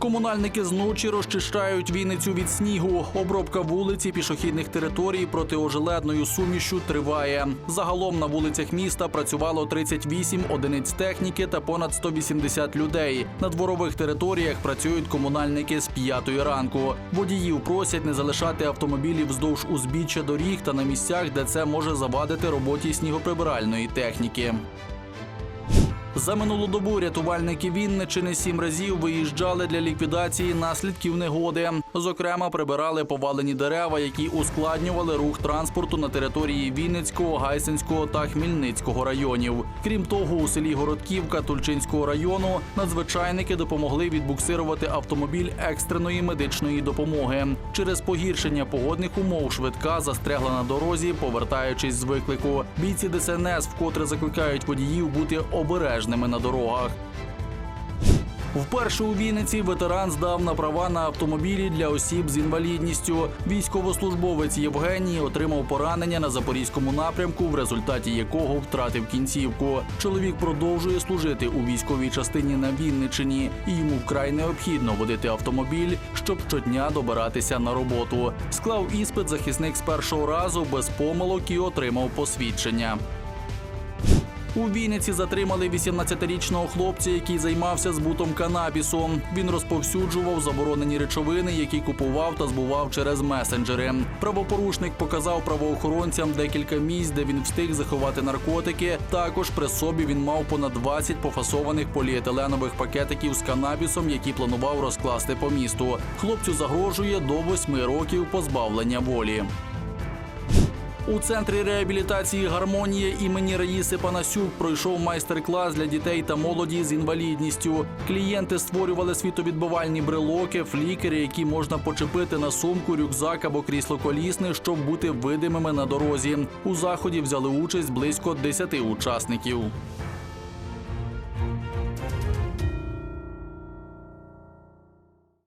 Комунальники зночі розчищають Вінницю від снігу. Обробка вулиць і пішохідних територій протиожеледною сумішю триває. Загалом на вулицях міста працювало 38 одиниць техніки та понад 180 людей. На дворових територіях працюють комунальники з 5 ранку. Водіїв просять не залишати автомобілі вздовж узбіччя доріг та на місцях, де це може завадити роботі снігоприбиральної техніки. За минулу добу рятувальники Вінничини сім разів виїжджали для ліквідації наслідків негоди. Зокрема, прибирали повалені дерева, які ускладнювали рух транспорту на території Вінницького, Гайсинського та Хмільницького районів. Крім того, у селі Городківка Тульчинського району надзвичайники допомогли відбуксирувати автомобіль екстреної медичної допомоги. Через погіршення погодних умов швидка застрягла на дорозі, повертаючись з виклику. Бійці ДСНС вкотре закликають водіїв бути обережними на дорогах. Вперше у Вінниці ветеран здав на права на автомобілі для осіб з інвалідністю. Військовослужбовець Євгеній отримав поранення на запорізькому напрямку, в результаті якого втратив кінцівку. Чоловік продовжує служити у військовій частині на Вінниччині, і йому вкрай необхідно водити автомобіль, щоб щодня добиратися на роботу. Склав іспит захисник з першого разу без помилок і отримав посвідчення. У Вінниці затримали 18-річного хлопця, який займався збутом канабісу. Він розповсюджував заборонені речовини, які купував та збував через месенджери. Правопорушник показав правоохоронцям декілька місць, де він встиг заховати наркотики. Також при собі він мав понад 20 пофасованих поліетиленових пакетиків з канабісом, які планував розкласти по місту. Хлопцю загрожує до 8 років позбавлення волі. У центрі реабілітації гармонія імені Раїси Панасюк пройшов майстер-клас для дітей та молоді з інвалідністю. Клієнти створювали світовідбивальні брелоки, флікери, які можна почепити на сумку, рюкзак або крісло колісне, щоб бути видимими на дорозі. У заході взяли участь близько 10 учасників.